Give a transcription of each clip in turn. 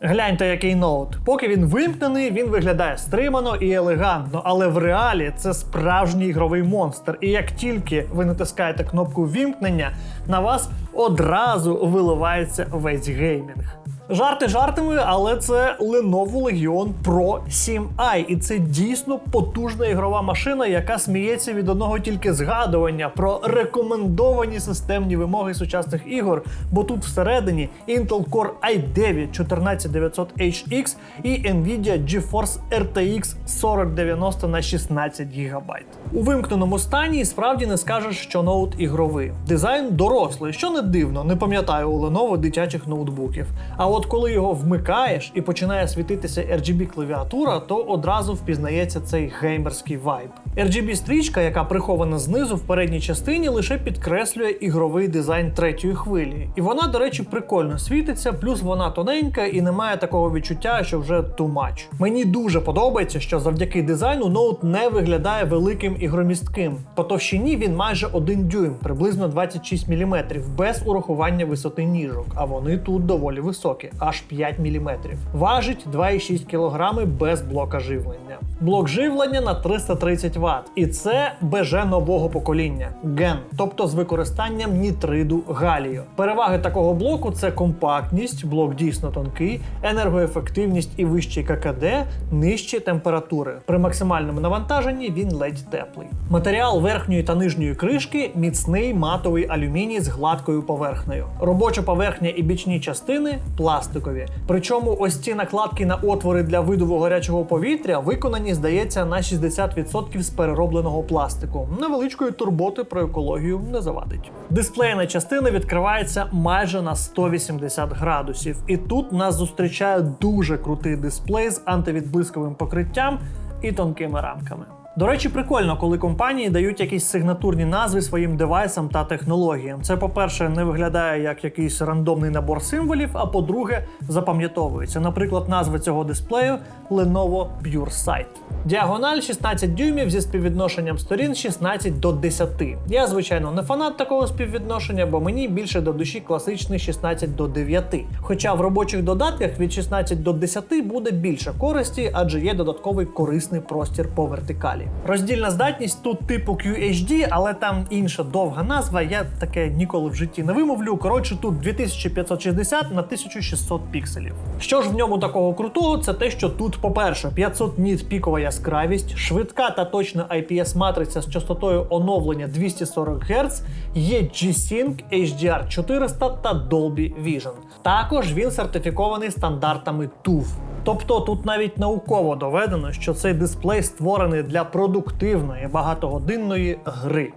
Гляньте, який ноут. Поки він вимкнений, він виглядає стримано і елегантно, але в реалі це справжній ігровий монстр. І як тільки ви натискаєте кнопку вімкнення, на вас одразу виливається весь геймінг. Жарти жартами, але це Lenovo Legion Pro 7i, і це дійсно потужна ігрова машина, яка сміється від одного тільки згадування про рекомендовані системні вимоги сучасних ігор. Бо тут всередині Intel Core i9 14900HX і Nvidia GeForce RTX 4090 на 16 ГБ. У вимкненому стані справді не скажеш, що ноут ігровий. Дизайн дорослий, що не дивно, не пам'ятаю у Lenovo дитячих ноутбуків. А от коли його вмикаєш і починає світитися RGB клавіатура, то одразу впізнається цей геймерський вайб. RGB стрічка, яка прихована знизу в передній частині, лише підкреслює ігровий дизайн третьої хвилі. І вона, до речі, прикольно світиться, плюс вона тоненька і не має такого відчуття, що вже too much. Мені дуже подобається, що завдяки дизайну ноут не виглядає великим і громістким. По товщині він майже 1 дюйм, приблизно 26 мм, без урахування висоти ніжок, а вони тут доволі високі, аж 5 мм. Важить 2,6 кг без блока живлення. Блок живлення на 330 Вт, і це БЖ нового покоління ген, тобто з використанням нітриду галію. Переваги такого блоку це компактність, блок дійсно тонкий, енергоефективність і вищий ККД, нижчі температури. При максимальному навантаженні він ледь теплий. Матеріал верхньої та нижньої кришки міцний матовий алюміній з гладкою поверхнею. Робоча поверхня і бічні частини пластикові. Причому ось ці накладки на отвори для видуву гарячого повітря виконані, здається, на 60% з переробленого пластику. Невеличкої турботи про екологію не завадить. Дисплейна частина відкривається майже на 180 градусів, і тут нас зустрічає дуже крутий дисплей з антивідблисковим покриттям і тонкими рамками. До речі, прикольно, коли компанії дають якісь сигнатурні назви своїм девайсам та технологіям. Це, по-перше, не виглядає як якийсь рандомний набор символів, а по-друге, запам'ятовується. Наприклад, назва цього дисплею Lenovo Pure Sight. Діагональ 16 дюймів зі співвідношенням сторін 16 до 10. Я, звичайно, не фанат такого співвідношення, бо мені більше до душі класичний 16 до 9. Хоча в робочих додатках від 16 до 10 буде більше користі, адже є додатковий корисний простір по вертикалі. Роздільна здатність тут типу QHD, але там інша довга назва. Я таке ніколи в житті не вимовлю. Коротше, тут 2560 на 1600 пікселів. Що ж в ньому такого крутого, це те, що тут, по-перше, 500 ніт пікова яскравість, швидка та точна IPS-матриця з частотою оновлення 240 Гц, є G-Sync, HDR 400 та Dolby Vision. Також він сертифікований стандартами TUV. Тобто тут навіть науково доведено, що цей дисплей створений для продуктивної багатогодинної гри.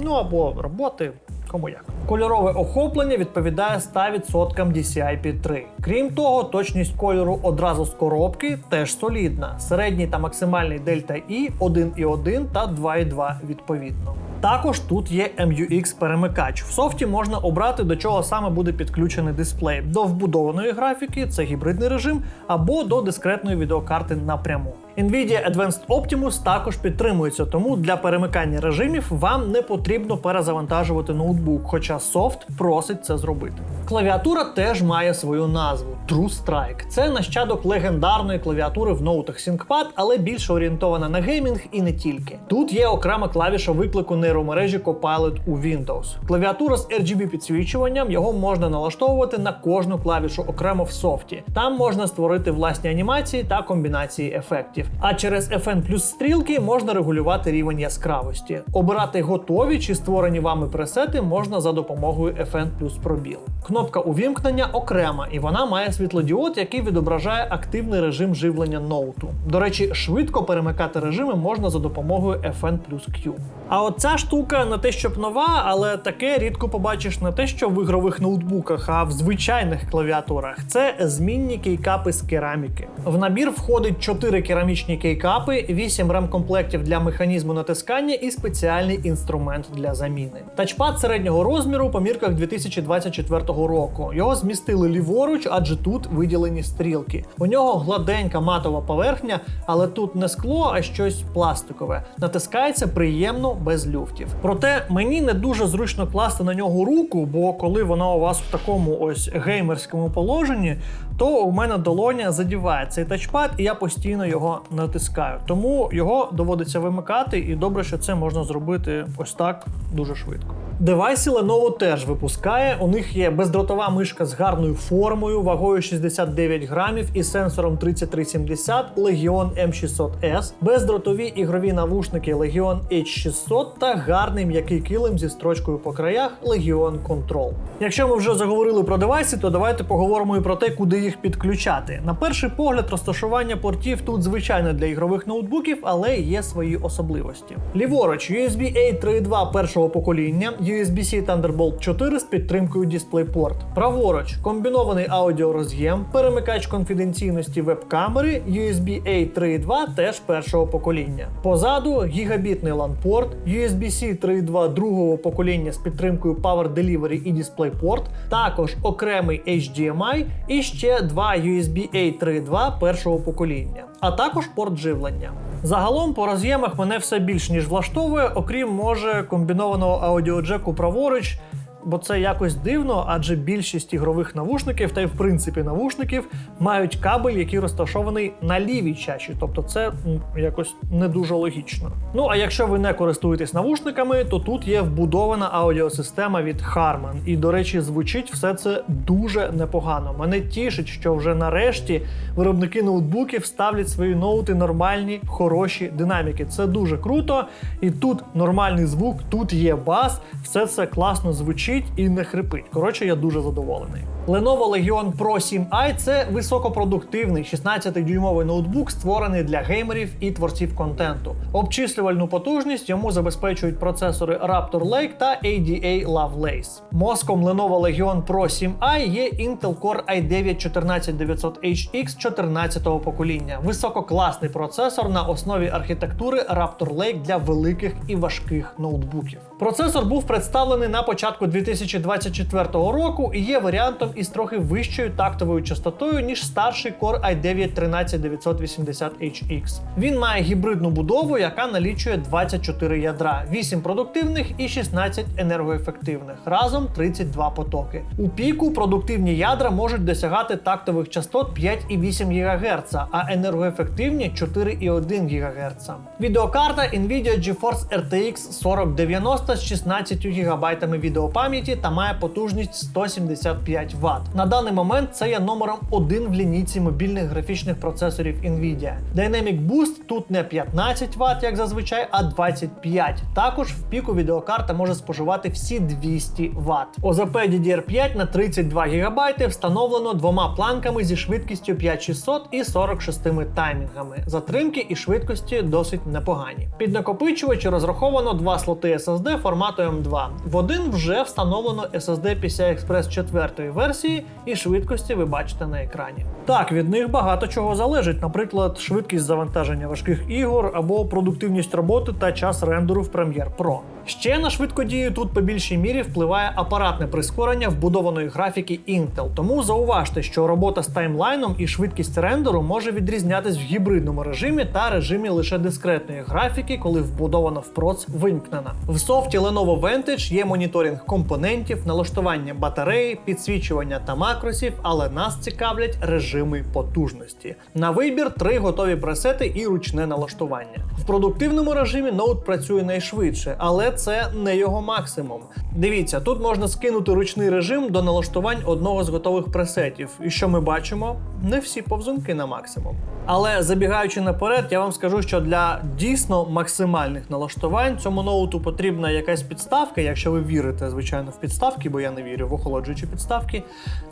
Ну або роботи, кому як. Кольорове охоплення відповідає 100% DCI-P3. Крім того, точність кольору одразу з коробки теж солідна. Середній та максимальний Дельта І 1,1 та 2,2 відповідно. Також тут є MUX перемикач. В софті можна обрати, до чого саме буде підключений дисплей: до вбудованої графіки, це гібридний режим, або до дискретної відеокарти напряму. Nvidia Advanced Optimus також підтримується, тому для перемикання режимів вам не потрібно перезавантажувати ноутбук, хоча софт просить це зробити. Клавіатура теж має свою назву True Strike. Це нащадок легендарної клавіатури в ноутах ThinkPad, але більше орієнтована на геймінг і не тільки. Тут є окрема клавіша виклику нейромережі Copilot у Windows. Клавіатура з RGB підсвічуванням його можна налаштовувати на кожну клавішу окремо в софті. Там можна створити власні анімації та комбінації ефектів. А через FN плюс стрілки можна регулювати рівень яскравості. Обирати готові чи створені вами пресети можна за допомогою FN плюс пробіл. Кнопка увімкнення окрема, і вона має світлодіод, який відображає активний режим живлення ноуту. До речі, швидко перемикати режими можна за допомогою FN плюс Q. А от ця штука не те, щоб нова, але таке рідко побачиш не те, що в ігрових ноутбуках, а в звичайних клавіатурах. Це змінні кейкапи з кераміки. В набір входить 4 керамічні кейкапи, 8 ремкомплектів для механізму натискання і спеціальний інструмент для заміни. Тачпад середнього розміру по мірках 2024 року. Його змістили ліворуч, адже тут виділені стрілки. У нього гладенька матова поверхня, але тут не скло, а щось пластикове. Натискається приємно без люфтів. Проте мені не дуже зручно класти на нього руку, бо коли вона у вас в такому ось геймерському положенні, то у мене долоня задіває цей тачпад, і я постійно його натискаю. Тому його доводиться вимикати, і добре, що це можна зробити ось так дуже швидко. Девайси Lenovo теж випускає. У них є бездротова мишка з гарною формою, вагою 69 грамів і сенсором 3370 Legion M600S, бездротові ігрові навушники Legion H600 та гарний м'який килим зі строчкою по краях Legion Control. Якщо ми вже заговорили про девайси, то давайте поговоримо і про те, куди їх підключати. На перший погляд, розташування портів тут звичайне для ігрових ноутбуків, але є свої особливості. Ліворуч USB A 3.2 першого покоління, USB-C Thunderbolt 4 з підтримкою DisplayPort. Праворуч комбінований аудіороз'єм, перемикач конфіденційності веб-камери, USB A 3.2 теж першого покоління. Позаду гігабітний LAN-порт, USB-C 3.2 другого покоління з підтримкою Power Delivery і DisplayPort, також окремий HDMI і ще два USB A 3.2 першого покоління, а також порт живлення. Загалом по роз'ємах мене все більш ніж влаштовує, окрім може комбінованого аудіоджеку праворуч. Бо це якось дивно, адже більшість ігрових навушників та й в принципі навушників мають кабель, який розташований на лівій чаші, тобто це якось не дуже логічно. Ну а якщо ви не користуєтесь навушниками, то тут є вбудована аудіосистема від Harman. І, до речі, звучить все це дуже непогано. Мене тішить, що вже нарешті виробники ноутбуків ставлять свої ноути нормальні, хороші динаміки. Це дуже круто. І тут нормальний звук, тут є бас, все це класно звучить і не хрипить. Коротше, я дуже задоволений. Lenovo Legion Pro 7i – це високопродуктивний 16-дюймовий ноутбук, створений для геймерів і творців контенту. Обчислювальну потужність йому забезпечують процесори Raptor Lake та ADA Lovelace. Мозком Lenovo Legion Pro 7i є Intel Core i9 14900HX 14-го покоління. Висококласний процесор на основі архітектури Raptor Lake для великих і важких ноутбуків. Процесор був представлений на початку 2024 року і є варіантом із трохи вищою тактовою частотою, ніж старший Core i9 13980HX. Він має гібридну будову, яка налічує 24 ядра, 8 продуктивних і 16 енергоефективних, разом 32 потоки. У піку продуктивні ядра можуть досягати тактових частот 5,8 ГГц, а енергоефективні 4,1 ГГц. Відеокарта Nvidia GeForce RTX 4090 з 16 ГБ відеопам'яті та має потужність 175 Вт. На даний момент це є номером один в лінійці мобільних графічних процесорів Nvidia. Dynamic Boost тут не 15 Вт, як зазвичай, а 25. Також в піку відеокарта може споживати всі 200 Вт. ОЗП DDR5 на 32 ГБ встановлено двома планками зі швидкістю 5600 і 46 таймінгами. Затримки і швидкості досить непогані. Під накопичувачі розраховано два слоти SSD формату M2. В один вже встановлено SSD PCI Express 4 версії, і швидкості ви бачите на екрані. Так, від них багато чого залежить, наприклад, швидкість завантаження важких ігор або продуктивність роботи та час рендеру в Premiere Pro. Ще на швидкодію тут по більшій мірі впливає апаратне прискорення вбудованої графіки Intel. Тому зауважте, що робота з таймлайном і швидкість рендеру може відрізнятись в гібридному режимі та режимі лише дискретної графіки, коли вбудована в проц вимкнена. В софті Lenovo Vantage є моніторинг компонентів, налаштування батареї, підсвічування та макросів, але нас цікавлять режими потужності. На вибір три готові пресети і ручне налаштування. В продуктивному режимі ноут працює найшвидше, але це не його максимум. Дивіться, тут можна скинути ручний режим до налаштувань одного з готових пресетів. І що ми бачимо? Не всі повзунки на максимум. Але забігаючи наперед, я вам скажу, що для дійсно максимальних налаштувань цьому ноуту потрібна якась підставка, якщо ви вірите, звичайно, в підставки, бо я не вірю в охолоджуючі підставки.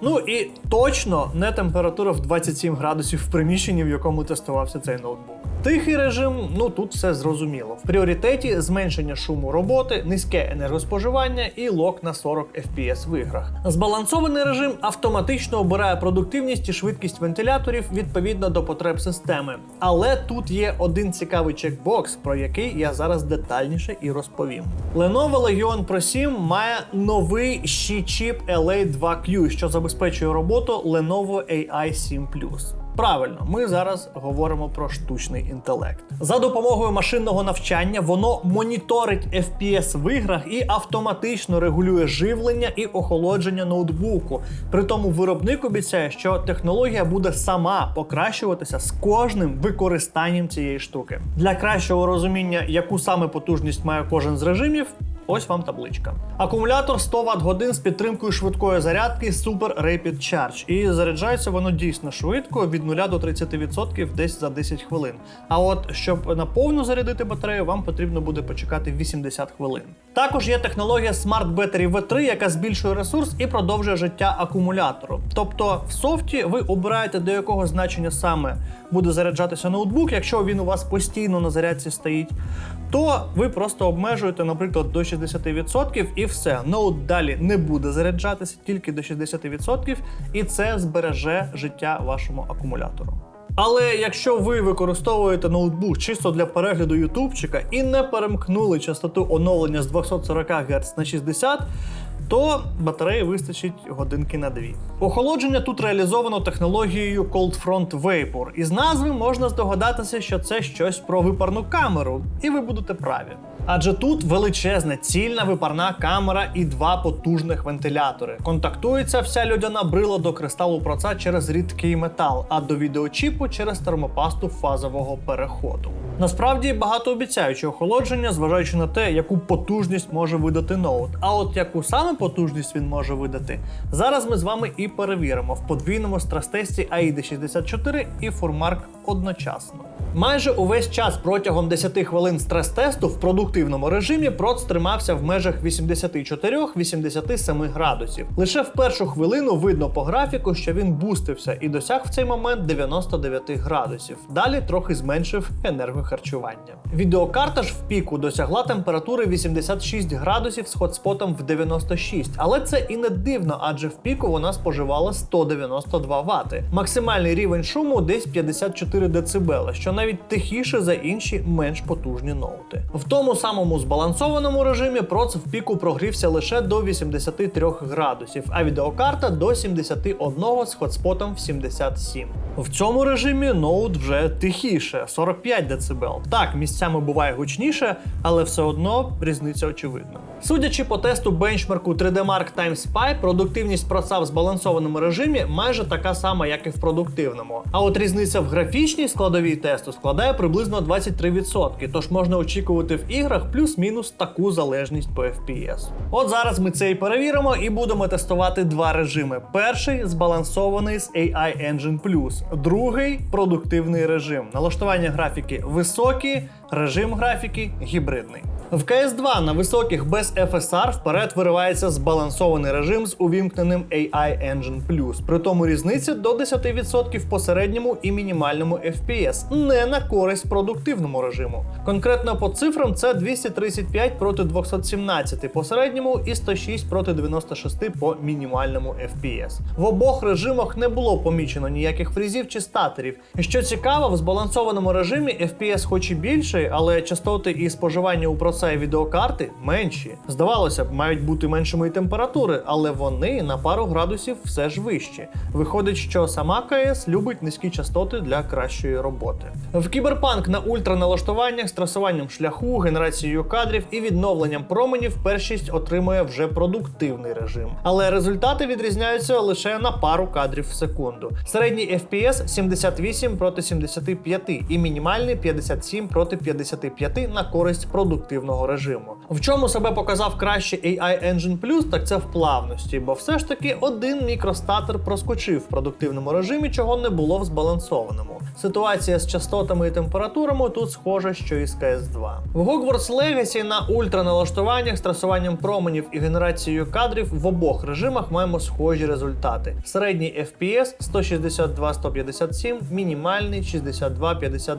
Ну і точно не температура в 27 градусів в приміщенні, в якому тестувався цей ноутбук. Тихий режим, ну тут все зрозуміло. В пріоритеті зменшення шуму роботи, низьке енергоспоживання і лок на 40 FPS в іграх. Збалансований режим автоматично обирає продуктивність і швидкість вентиляторів відповідно до потреб системи. Але тут є один цікавий чекбокс, про який я зараз детальніше і розповім. Lenovo Legion Pro 7 має новий ще чіп LA2Q, що забезпечує роботу Lenovo AI 7 Plus. Правильно, ми зараз говоримо про штучний інтелект. За допомогою машинного навчання воно моніторить FPS в іграх і автоматично регулює живлення і охолодження ноутбуку. При тому виробник обіцяє, що технологія буде сама покращуватися з кожним використанням цієї штуки. Для кращого розуміння, яку саме потужність має кожен з режимів. Ось вам табличка. Акумулятор 100 Вт годин з підтримкою швидкої зарядки Super Rapid Charge. І заряджається воно дійсно швидко від 0 до 30% десь за 10 хвилин. А от щоб наповну зарядити батарею, вам потрібно буде почекати 80 хвилин. Також є технологія Smart Battery V3, яка збільшує ресурс і продовжує життя акумулятору. Тобто в софті ви обираєте до якого значення саме буде заряджатися ноутбук, якщо він у вас постійно на зарядці стоїть, то ви просто обмежуєте, наприклад, до 60% і все. Ноут далі не буде заряджатися тільки до 60%, і це збереже життя вашому акумулятору. Але якщо ви використовуєте ноутбук чисто для перегляду ютубчика і не перемкнули частоту оновлення з 240 Гц на 60, то батареї вистачить годинки на дві. Охолодження тут реалізовано технологією Cold Front Vapor. Із назви можна здогадатися, що це щось про випарну камеру, і ви будете праві. Адже тут величезна цільна випарна камера і два потужних вентилятори. Контактується вся льодяна брила до кристалу проца через рідкий метал, а до відеочіпу через термопасту фазового переходу. Насправді багатообіцяюче охолодження, зважаючи на те, яку потужність може видати ноут. А от яку саме потужність він може видати, зараз ми з вами і перевіримо в подвійному стрес-тесті AIDA 64 і Furmark одночасно. Майже увесь час протягом 10 хвилин стрес-тесту в продуктивному режимі проц тримався в межах 84-87 градусів. Лише в першу хвилину видно по графіку, що він бустився і досяг в цей момент 99 градусів. Далі трохи зменшив енергохарчування. Відеокарта ж в піку досягла температури 86 градусів з хотспотом в 96, але це і не дивно, адже в піку вона споживала 192 Вт. Максимальний рівень шуму десь 54 дБ, що навіть тихіше за інші менш потужні ноути. В тому самому збалансованому режимі проц в піку прогрівся лише до 83 градусів, а відеокарта до 71 з хотспотом в 77. В цьому режимі ноут вже тихіше 45 дБ. Так, місцями буває гучніше, але все одно різниця очевидна. Судячи по тесту бенчмарку 3D Mark Time Spy, продуктивність проца в збалансованому режимі майже така сама, як і в продуктивному. А от різниця в графічній складовій тесту складає приблизно 23%, тож можна очікувати в іграх плюс-мінус таку залежність по FPS. От зараз ми це і перевіримо і будемо тестувати два режими: перший збалансований з AI Engine другий продуктивний режим. Налаштування графіки високі, режим графіки гібридний. В CS2 на високих без FSR вперед виривається збалансований режим з увімкненим AI Engine Plus. При тому різниця до 10% по середньому і мінімальному FPS, не на користь продуктивному режиму. Конкретно по цифрам це 235 проти 217 по середньому і 106 проти 96 по мінімальному FPS. В обох режимах не було помічено ніяких фрізів чи статерів. Що цікаво, в збалансованому режимі FPS хоч і більший, але частоти і споживання у процесі і відеокарти менші. Здавалося б, мають бути меншими температури, але вони на пару градусів все ж вищі. Виходить, що сама КС любить низькі частоти для кращої роботи. В кіберпанк на ультраналаштуваннях з трасуванням шляху, генерацією кадрів і відновленням променів першість отримує вже продуктивний режим. Але результати відрізняються лише на пару кадрів в секунду. Середній FPS 78 проти 75 і мінімальний 57 проти 55 на користь продуктивного режиму. В чому себе показав краще AI Engine Plus, так це в плавності, бо все ж таки один мікростатер проскочив в продуктивному режимі, чого не було в збалансованому. Ситуація з частотами і температурами тут схожа, що і з CS2. В Hogwarts Legacy на ультраналаштуваннях з трасуванням променів і генерацією кадрів в обох режимах маємо схожі результати. Середній FPS 162-157, мінімальний 62-59.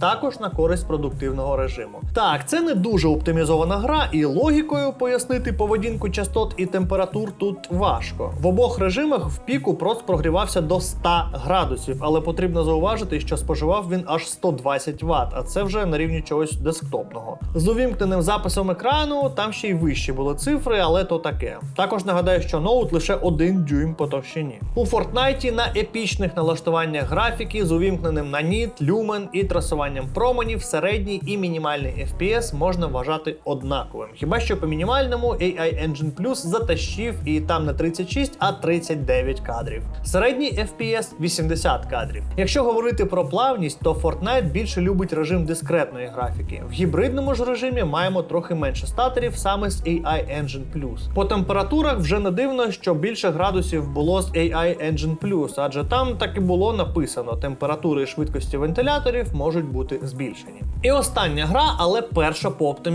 Також на користь продуктивного режиму. Так, це не дуже оптимізована гра, і логікою пояснити поведінку частот і температур тут важко. В обох режимах в піку проц прогрівався до 100 градусів, але потрібно зауважити, що споживав він аж 120 Вт, а це вже на рівні чогось десктопного. З увімкненим записом екрану там ще й вищі були цифри, але то таке. Також нагадаю, що ноут лише один дюйм по товщині. У Fortnite на епічних налаштуваннях графіки з увімкненим на ніт, люмен і трасуванням променів середній і мінімальний FPS можна вважати однаковим. Хіба що по мінімальному AI Engine Plus затащив і там не 36, а 39 кадрів. Середній FPS 80 кадрів. Якщо говорити про плавність, то Fortnite більше любить режим дискретної графіки. В гібридному ж режимі маємо трохи менше статорів саме з AI Engine Plus. По температурах вже не дивно, що більше градусів було з AI Engine Plus, адже там так і було написано: температури і швидкості вентиляторів можуть бути збільшені. І остання гра, але перша по оптимізації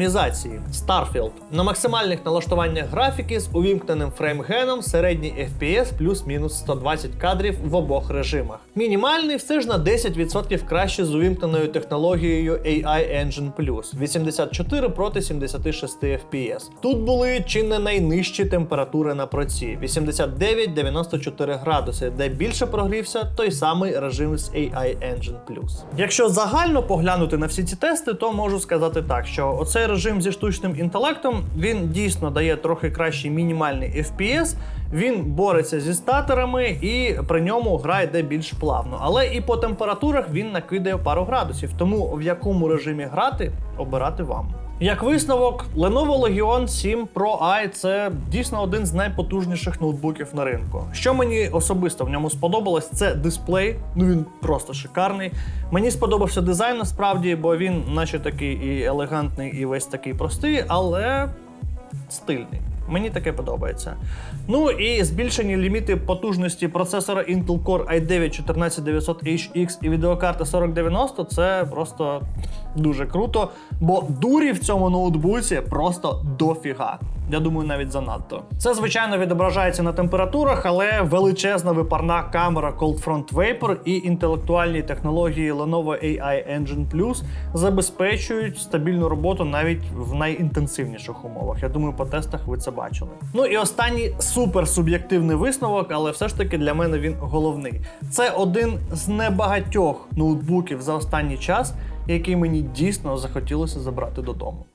Starfield. На максимальних налаштуваннях графіки з увімкненим фреймгеном середній FPS плюс-мінус 120 кадрів в обох режимах. Мінімальний все ж на 10% краще з увімкненою технологією AI Engine Plus 84 проти 76 FPS. Тут були чи не найнижчі температури на проці 89-94 градуси, де більше прогрівся той самий режим з AI Engine Plus. Якщо загально поглянути на всі ці тести, то можу сказати так, що оцей режим зі штучним інтелектом він дійсно дає трохи кращий мінімальний FPS. Він бореться зі статерами і при ньому гра йде більш плавно. Але і по температурах він накидає пару градусів. Тому в якому режимі грати обирати вам. Як висновок, Lenovo Legion 7 Pro i це дійсно один з найпотужніших ноутбуків на ринку. Що мені особисто в ньому сподобалось, це дисплей. Ну він просто шикарний. Мені сподобався дизайн насправді, бо він, наче такий і елегантний, і весь такий простий, але стильний. Мені таке подобається. Ну і збільшені ліміти потужності процесора Intel Core i9 14900HX і відеокарти 4090 це просто дуже круто, бо дурі в цьому ноутбуці просто дофіга. Я думаю, навіть занадто. Це, звичайно, відображається на температурах, але величезна випарна камера Cold Front Vapor і інтелектуальні технології Lenovo AI Engine Plus забезпечують стабільну роботу навіть в найінтенсивніших умовах. Я думаю, по тестах ви це бачили. Ну і останній суперсуб'єктивний висновок, але все ж таки для мене він головний. Це один з небагатьох ноутбуків за останній час, який мені дійсно захотілося забрати додому.